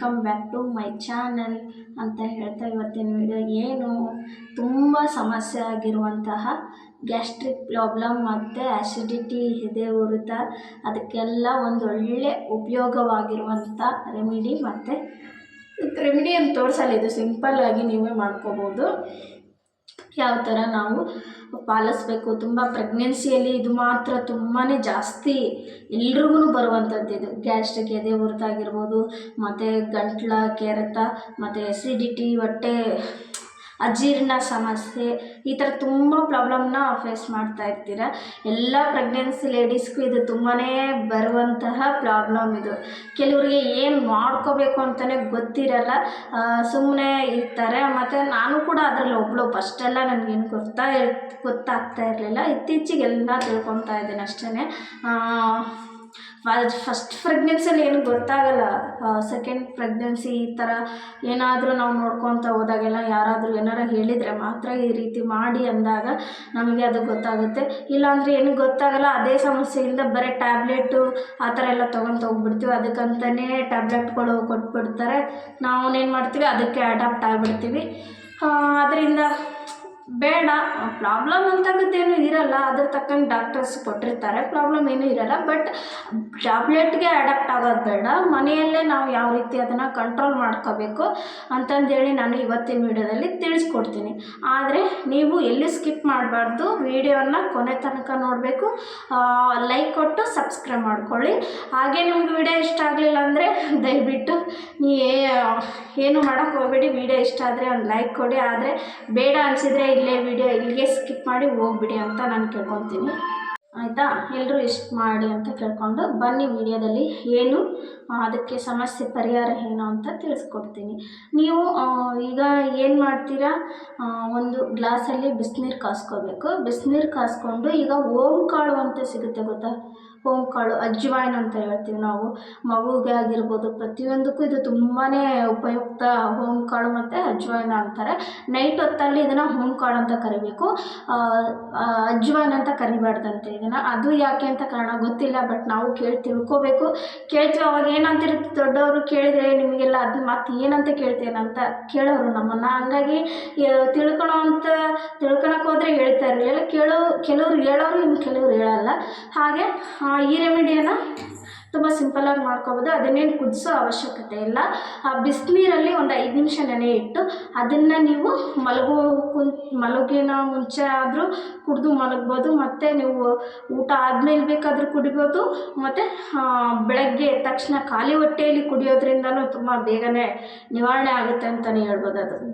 Welcome back to my channel ಅಂತ ಹೇಳ್ತಾ ಇವತ್ತಿನ ವಿಡಿಯೋ ಏನು ತುಂಬ ಸಮಸ್ಯೆ ಆಗಿರುವಂತಹ ಗ್ಯಾಸ್ಟ್ರಿಕ್ ಪ್ರಾಬ್ಲಮ್ ಮತ್ತು ಆ್ಯಸಿಡಿಟಿ ಎದೆ ಉರಿತ ಅದಕ್ಕೆಲ್ಲ ಒಂದು ಒಳ್ಳೆ ಉಪಯೋಗವಾಗಿರುವಂಥ ರೆಮಿಡಿ ಮತ್ತು ರೆಮಿಡಿ ಅಂತ ತೋರಿಸಲ್ಲ. ಇದು ಸಿಂಪಲ್ಲಾಗಿ ನೀವೇ ಮಾಡ್ಕೋಬೋದು. ಯಾವ ಥರ ನಾವು ಪಾಲಿಸ್ಬೇಕು? ತುಂಬ ಪ್ರೆಗ್ನೆನ್ಸಿಯಲ್ಲಿ ಇದು ಮಾತ್ರ ತುಂಬಾ ಜಾಸ್ತಿ ಎಲ್ರಿಗೂ ಬರುವಂಥದ್ದು ಇದು. ಗ್ಯಾಸ್ಟ್ರಿಕ್ ಎದೆ ಉರಿತಾಗಿರ್ಬೋದು ಮತ್ತು ಗಂಟ್ಲು, ಕೆರೆತ, ಮತ್ತು ಎಸಿಡಿಟಿ ಹೊಟ್ಟೆ ಅಜೀರ್ಣ ಸಮಸ್ಯೆ, ಈ ಥರ ತುಂಬ ಪ್ರಾಬ್ಲಮ್ನ ಫೇಸ್ ಮಾಡ್ತಾ ಇರ್ತೀರ. ಎಲ್ಲ ಪ್ರೆಗ್ನೆನ್ಸಿ ಲೇಡೀಸ್ಗೂ ಇದು ತುಂಬಾ ಬರುವಂತಹ ಪ್ರಾಬ್ಲಮ್ ಇದು. ಕೆಲವರಿಗೆ ಏನು ಮಾಡ್ಕೋಬೇಕು ಅಂತಲೇ ಗೊತ್ತಿರಲ್ಲ. ಸುಮ್ಮನೆ ಇರ್ತಾರೆ. ಮತ್ತು ನಾನು ಕೂಡ ಅದರಲ್ಲಿ ಒಬ್ಬಳು ಫಸ್ಟೆಲ್ಲ ನನಗೇನು ಗೊತ್ತಾ ಗೊತ್ತಾಗ್ತಾ ಇರಲಿಲ್ಲ. ಇತ್ತೀಚೆಗೆಲ್ಲ ತಿಳ್ಕೊತಾ ಇದ್ದೀನಿ ಅಷ್ಟೇ ಫಸ್ಟ್ ಪ್ರೆಗ್ನೆನ್ಸಿಯಲ್ಲಿ ಏನು ಗೊತ್ತಾಗಲ್ಲ. ಸೆಕೆಂಡ್ ಪ್ರೆಗ್ನೆನ್ಸಿ ಈ ಥರ ಏನಾದರೂ ನಾವು ನೋಡ್ಕೊತ ಹೋದಾಗೆಲ್ಲ ಯಾರಾದರೂ ಏನಾರು ಹೇಳಿದರೆ ಮಾತ್ರ ಈ ರೀತಿ ಮಾಡಿ ಅಂದಾಗ ನಮಗೆ ಅದು ಗೊತ್ತಾಗುತ್ತೆ. ಇಲ್ಲಾಂದರೆ ಏನು ಗೊತ್ತಾಗಲ್ಲ. ಅದೇ ಸಮಸ್ಯೆಯಿಂದ ಬರೀ ಟ್ಯಾಬ್ಲೆಟು ಆ ಥರ ಎಲ್ಲ ತೊಗೊಂತ ಹೋಗ್ಬಿಡ್ತೀವಿ ಅದಕ್ಕಂತಲೇ ಟ್ಯಾಬ್ಲೆಟ್ಗಳು ಕೊಟ್ಬಿಡ್ತಾರೆ. ನಾವು ಏನು ಮಾಡ್ತೀವಿ? ಅದಕ್ಕೆ ಅಡಾಪ್ಟ್ ಆಗಿಬಿಡ್ತೀವಿ. ಅದರಿಂದ ಬೇಡ ಪ್ರಾಬ್ಲಮ್ ಅಂತಕ್ಕದ್ದೇನು ಇರಲ್ಲ. ಅದ್ರ ತಕ್ಕಂಗೆ ಡಾಕ್ಟರ್ಸ್ ಕೊಟ್ಟಿರ್ತಾರೆ. ಪ್ರಾಬ್ಲಮ್ ಏನೂ ಇರಲ್ಲ. ಬಟ್ ಟ್ಯಾಬ್ಲೆಟ್ಗೆ ಅಡಾಪ್ಟ್ ಆಗೋದು ಬೇಡ. ಮನೆಯಲ್ಲೇ ನಾವು ಯಾವ ರೀತಿ ಅದನ್ನು ಕಂಟ್ರೋಲ್ ಮಾಡ್ಕೋಬೇಕು ಅಂತಂದೇಳಿ ನಾನು ಇವತ್ತಿನ ವಿಡಿಯೋದಲ್ಲಿ ತಿಳಿಸ್ಕೊಡ್ತೀನಿ. ಆದರೆ ನೀವು ಎಲ್ಲಿ ಸ್ಕಿಪ್ ಮಾಡಬಾರ್ದು ವೀಡಿಯೋನ ಕೊನೆ ತನಕ ನೋಡಬೇಕು. ಲೈಕ್ ಕೊಟ್ಟು ಸಬ್ಸ್ಕ್ರೈಬ್ ಮಾಡ್ಕೊಳ್ಳಿ. ಹಾಗೆ ನಿಮ್ಗೆ ವಿಡಿಯೋ ಇಷ್ಟ ಆಗಲಿಲ್ಲ ಅಂದರೆ ದಯವಿಟ್ಟು ನೀ ಏನು ಮಾಡೋಕ್ಕೆ ಹೋಗಬೇಡಿ. ವಿಡಿಯೋ ಇಷ್ಟ ಆದರೆ ಒಂದು ಲೈಕ್ ಕೊಡಿ. ಆದರೆ ಬೇಡ ಅನಿಸಿದರೆ ಇಲ್ಲೇ ವಿಡಿಯೋ ಇಲ್ಲಿಗೆ ಸ್ಕಿಪ್ ಮಾಡಿ ಹೋಗ್ಬಿಡಿ ಅಂತ ನಾನು ಕೇಳ್ಕೊತೀನಿ. ಆಯಿತಾ? ಎಲ್ಲರೂ ಇಷ್ಟು ಮಾಡಿ ಅಂತ ಕೇಳಿಕೊಂಡು ಬನ್ನಿ ವಿಡಿಯೋದಲ್ಲಿ ಏನು ಅದಕ್ಕೆ ಸಮಸ್ಯೆ, ಪರಿಹಾರ ಏನು ಅಂತ ತಿಳಿಸ್ಕೊಡ್ತೀನಿ. ನೀವು ಈಗ ಏನು ಮಾಡ್ತೀರಾ? ಒಂದು ಗ್ಲಾಸಲ್ಲಿ ಬಿಸಿನೀರು ಕಾಸ್ಕೋಬೇಕು. ಬಿಸಿನೀರು ಕಾಸ್ಕೊಂಡು ಈಗ ಓಂ ಕಾಳು ಅಂತ ಸಿಗುತ್ತೆ ಗೊತ್ತಾ? ಓಮ್ ಕಾಳು ಅಜ್ವಾಯಿನ್ ಅಂತ ಹೇಳ್ತೀವಿ ನಾವು. ಮಗುಗೆ ಆಗಿರ್ಬೋದು, ಪ್ರತಿಯೊಂದಕ್ಕೂ ಇದು ತುಂಬಾ ಉಪಯುಕ್ತ ಓಮ್ ಕಾಳು ಮತ್ತು ಅಜ್ವಾಯಿನ ಅಂತಾರೆ. ನೈಟ್ ಹೊತ್ತಲ್ಲಿ ಇದನ್ನು ಓಮ್ ಕಾಳು ಅಂತ ಕರಿಬೇಕು. ಅಜ್ವಾಯಿನ್ ಅಂತ ಕರಿಬಾರ್ದಂತೆ ಇದನ್ನು. ಅದು ಯಾಕೆ ಅಂತ ಕಾರಣ ಗೊತ್ತಿಲ್ಲ ಬಟ್ ನಾವು ಕೇಳಿ ತಿಳ್ಕೋಬೇಕು. ಕೇಳ್ತೀವಿ, ಅವಾಗ ಏನಂತಿರುತ್ತೆ ದೊಡ್ಡವರು ಕೇಳಿದರೆ ನಿಮಗೆಲ್ಲ ಅದು ಮತ್ತೆ ಏನಂತ ಕೇಳ್ತೇನಂತ ಕೇಳೋರು ನಮ್ಮನ್ನು. ಹಂಗಾಗಿ ತಿಳ್ಕೊಳೋ ಅಂತ ತಿಳ್ಕೊಳಕ್ಕೆ ಹೋದರೆ ಹೇಳ್ತಾ ಇರಲಿಲ್ಲ ಕೇಳೋ, ಕೆಲವ್ರು ಹೇಳೋರು ಇನ್ನು ಕೆಲವ್ರು ಹೇಳಲ್ಲ. ಹಾಗೆ ಈ ರೆಮಿಡಿಯನ್ನು ತುಂಬ ಸಿಂಪಲ್ಲಾಗಿ ಮಾಡ್ಕೋಬೋದು. ಅದನ್ನೇನು ಕುದಿಸೋ ಅವಶ್ಯಕತೆ ಇಲ್ಲ. ಆ, ಬಿಸಿನೀರಲ್ಲಿ ಒಂದು ಐದು ನಿಮಿಷ ನೆನೆ ಇಟ್ಟು ಅದನ್ನು ನೀವು ಮಲಗೋ ಕುಂ, ಮಲಗಿನ ಮುಂಚೆ ಆದರೂ ಕುಡಿದು ಮಲಗ್ಬೋದು. ಮತ್ತು ನೀವು ಊಟ ಆದಮೇಲೆ ಬೇಕಾದರೂ ಕುಡಿಬೋದು. ಮತ್ತು ಬೆಳಗ್ಗೆ ತಕ್ಷಣ ಖಾಲಿ ಹೊಟ್ಟೆಯಲ್ಲಿ ಕುಡಿಯೋದ್ರಿಂದಲೂ ತುಂಬ ಬೇಗನೆ ನಿವಾರಣೆ ಆಗುತ್ತೆ ಅಂತಲೇ ಹೇಳ್ಬೋದು ಅದು.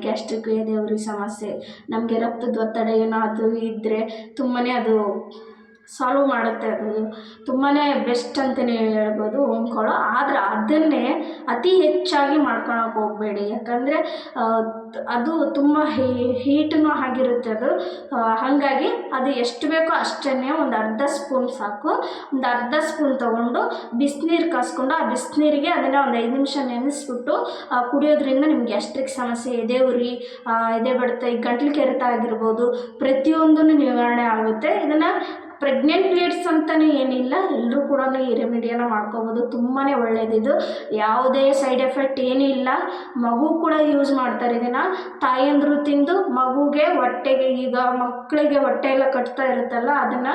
ಗ್ಯಾಸ್ಟ್ರಿಕ್ ಉರಿ ಸಮಸ್ಯೆ. ನಮಗೆ ರಕ್ತದ ಒತ್ತಡ ಅದು ಇದ್ದರೆ ತುಂಬಾ ಅದು ಸಾಲ್ವ್ ಮಾಡುತ್ತೆ ಅದು ತುಂಬಾ ಬೆಸ್ಟ್ ಅಂತಲೇ ಹೇಳ್ಬೋದು ಓಂಕಾಳು. ಆದರೆ ಅದನ್ನೇ ಅತಿ ಹೆಚ್ಚಾಗಿ ಮಾಡ್ಕೊಳಕ್ಕೆ ಹೋಗಬೇಡಿ. ಯಾಕಂದರೆ ಅದು ತುಂಬ ಹೀಟೂ ಆಗಿರುತ್ತೆ ಅದು. ಹಾಗಾಗಿ ಅದು ಎಷ್ಟು ಬೇಕೋ ಅಷ್ಟೇ ಒಂದು ಅರ್ಧ ಸ್ಪೂನ್ ಸಾಕು. ಒಂದು ಅರ್ಧ ಸ್ಪೂನ್ ತೊಗೊಂಡು ಬಿಸಿನೀರು ಕಾಸ್ಕೊಂಡು ಆ ಬಿಸಿನೀರಿಗೆ ಅದನ್ನು ಒಂದು ಐದು ನಿಮಿಷ ನೆನೆಸ್ಬಿಟ್ಟು ಕುಡಿಯೋದ್ರಿಂದ ನಿಮ್ಗೆ ಗ್ಯಾಸ್ಟ್ರಿಕ್ ಸಮಸ್ಯೆ, ಎದೆ ಉರಿ ಎದೆ ಬಡಿತ, ಈ ಗಂಟ್ಲು ಕೆರೆತ ಆಗಿರ್ಬೋದು ಪ್ರತಿಯೊಂದೂ ನಿವಾರಣೆ ಆಗುತ್ತೆ. ಇದನ್ನು ಪ್ರೆಗ್ನೆಂಟ್ ಲೇಡ್ಸ್ ಅಂತಲೇ ಏನಿಲ್ಲ ಎಲ್ಲರೂ ಕೂಡ ಈ ರೆಮಿಡಿಯನ್ನು ಮಾಡ್ಕೋಬೋದು. ತುಂಬಾ ಒಳ್ಳೆಯದಿದು ಯಾವುದೇ ಸೈಡ್ ಎಫೆಕ್ಟ್ ಏನೂ ಇಲ್ಲ. ಮಗು ಕೂಡ ಯೂಸ್ ಮಾಡ್ತಾರೆ ಇದನ್ನು. ತಾಯಂದರು ತಿಂದು ಮಗುಗೆ ಹೊಟ್ಟೆಗೆ ಈಗ ಮಕ್ಕಳಿಗೆ ಹೊಟ್ಟೆ ಎಲ್ಲ ಕಟ್ತಾ ಇರುತ್ತಲ್ಲ, ಅದನ್ನು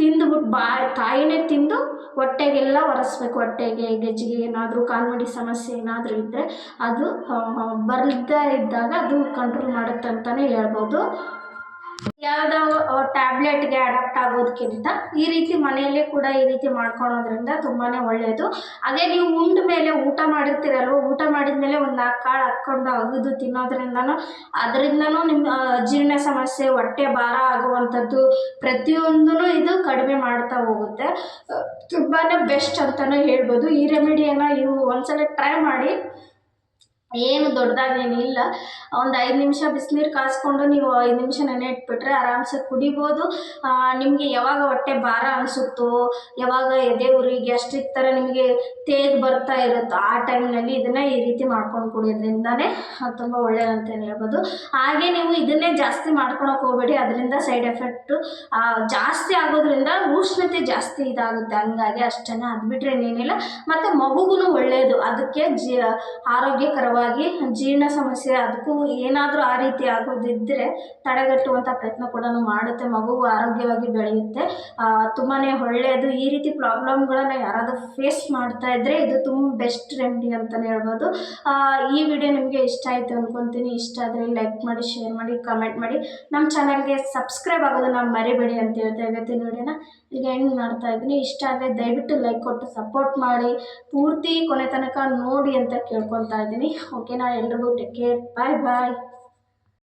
ತಿಂದುಬಿಟ್ಟು ಬಾ, ತಾಯಿನೇ ತಿಂದು ಹೊಟ್ಟೆಗೆಲ್ಲ ಒರೆಸ್ಬೇಕು. ಹೊಟ್ಟೆಗೆ, ಗೆಜ್ಜಿಗೆ ಏನಾದರೂ ಕಾಲ್ಮಡಿ ಸಮಸ್ಯೆ ಏನಾದರೂ ಇದ್ದರೆ ಅದು ಬರದೇ ಇದ್ದಾಗ ಅದು ಕಂಟ್ರೋಲ್ ಮಾಡುತ್ತೆ ಅಂತಲೇ ಹೇಳ್ಬೋದು. ಯಾವುದೋ ಟ್ಯಾಬ್ಲೆಟ್ಗೆ ಅಡಾಪ್ಟ್ ಆಗೋದಕ್ಕಿಂತ ಈ ರೀತಿ ಮನೆಯಲ್ಲೇ ಕೂಡ ಈ ರೀತಿ ಮಾಡ್ಕೊಳೋದ್ರಿಂದ ತುಂಬಾ ಒಳ್ಳೆಯದು ಅದೇ ನೀವು ಉಂಡ ಮೇಲೆ ಊಟ ಮಾಡಿರ್ತೀರಲ್ವ, ಊಟ ಮಾಡಿದ ಮೇಲೆ ಒಂದು ನಾಲ್ಕು ಕಾಳು ಹಾಕ್ಕೊಂಡು ಅಗಿದು ತಿನ್ನೋದ್ರಿಂದನೂ, ಅದರಿಂದನೂ ನಿಮ್ಮ ಜೀರ್ಣ ಸಮಸ್ಯೆ, ಹೊಟ್ಟೆ ಭಾರ ಆಗುವಂಥದ್ದು ಪ್ರತಿಯೊಂದೂ ಇದು ಕಡಿಮೆ ಮಾಡ್ತಾ ಹೋಗುತ್ತೆ. ತುಂಬಾ ಬೆಸ್ಟ್ ಅಂತಲೂ ಹೇಳ್ಬೋದು. ಈ ರೆಮಿಡಿಯನ್ನು ನೀವು ಒಂದ್ಸಲ ಟ್ರೈ ಮಾಡಿ ಏನು ದೊಡ್ಡದಾಗೇನಿಲ್ಲ ಒಂದು ಐದು ನಿಮಿಷ ಬಿಸಿನೀರು ಕಾಸ್ಕೊಂಡು ನೀವು ಐದು ನಿಮಿಷ ನೆನೆ ಇಟ್ಬಿಟ್ರೆ ಆರಾಮ್ಸೆ ಕುಡಿಬೋದು. ನಿಮಗೆ ಯಾವಾಗ ಹೊಟ್ಟೆ ಭಾರ ಅನಿಸುತ್ತೋ, ಯಾವಾಗ ಎದೆ ಉರಿ, ಗ್ಯಾಸ್ಟ್ರಿಕ್ ಥರ ನಿಮಗೆ ತೇಗ್ ಬರ್ತಾ ಇರುತ್ತೋ ಆ ಟೈಮ್ನಲ್ಲಿ ಇದನ್ನು ಈ ರೀತಿ ಮಾಡ್ಕೊಂಡು ಕುಡಿಯೋದ್ರಿಂದನೇ ತುಂಬ ಅಂತ ಹೇಳ್ಬೋದು. ಹಾಗೆ ನೀವು ಇದನ್ನೇ ಜಾಸ್ತಿ ಮಾಡ್ಕೊಳಕ್ಕೆ ಹೋಗಬೇಡಿ. ಅದರಿಂದ ಸೈಡ್ ಎಫೆಕ್ಟು ಜಾಸ್ತಿ ಆಗೋದ್ರಿಂದ ಉಷ್ಣತೆ ಜಾಸ್ತಿ ಇದಾಗುತ್ತೆ. ಹಂಗಾಗಿ ಅಷ್ಟೇ ಅದು ಬಿಟ್ಟರೆ ಇನ್ನೇನಿಲ್ಲ ಮತ್ತು ಮಗುಗೂ ಒಳ್ಳೆಯದು ಅದಕ್ಕೆ ಜಿ ಆರೋಗ್ಯಕರವಾಗಿ ಜೀರ್ಣ ಸಮಸ್ಯೆ, ಅದಕ್ಕೂ ಏನಾದರೂ ಆ ರೀತಿ ಆಗೋದಿದ್ದರೆ ತಡೆಗಟ್ಟುವಂಥ ಪ್ರಯತ್ನ ಕೂಡ ಮಾಡುತ್ತೆ. ಮಗು ಆರೋಗ್ಯವಾಗಿ ಬೆಳೆಯುತ್ತೆ. ತುಂಬಾ ಒಳ್ಳೆಯದು. ಈ ರೀತಿ ಪ್ರಾಬ್ಲಮ್ಗಳನ್ನು ಯಾರಾದರೂ ಫೇಸ್ ಮಾಡ್ತಾ ಇದ್ದರೆ ಇದು ತುಂಬ ಬೆಸ್ಟ್ ರೆಮಿಡಿ ಅಂತಲೇ ಹೇಳ್ಬೋದು. ಈ ವಿಡಿಯೋ ನಿಮಗೆ ಇಷ್ಟ ಆಯಿತು ಅಂದ್ಕೊತೀನಿ ಇಷ್ಟ ಆದರೆ ಲೈಕ್ ಮಾಡಿ ಶೇರ್ ಮಾಡಿ ಕಮೆಂಟ್ ಮಾಡಿ. ನಮ್ಮ ಚಾನಲ್ಗೆ ಸಬ್ಸ್ಕ್ರೈಬ್ ಆಗೋದನ್ನ ಮರಿಬೇಡಿ ಅಂತ ಹೇಳ್ತಾ ಇವತ್ತಿನ ವಿಡಿಯೋನ ಈಗ ಹೆಂಗೆ ಮಾಡ್ತಾ ಇದ್ದೀನಿ. ಇಷ್ಟ ಆದರೆ ದಯವಿಟ್ಟು ಲೈಕ್ ಕೊಟ್ಟು ಸಪೋರ್ಟ್ ಮಾಡಿ. ಪೂರ್ತಿ ಕೊನೆ ತನಕ ನೋಡಿ ಅಂತ ಕೇಳ್ಕೊತಾ ಇದ್ದೀನಿ. ಓಕೆನಾ ಎಲ್ರಿಗೂ ಟೇಕ್ ಕೇರ್ ಬಾಯ್ ಬಾಯ್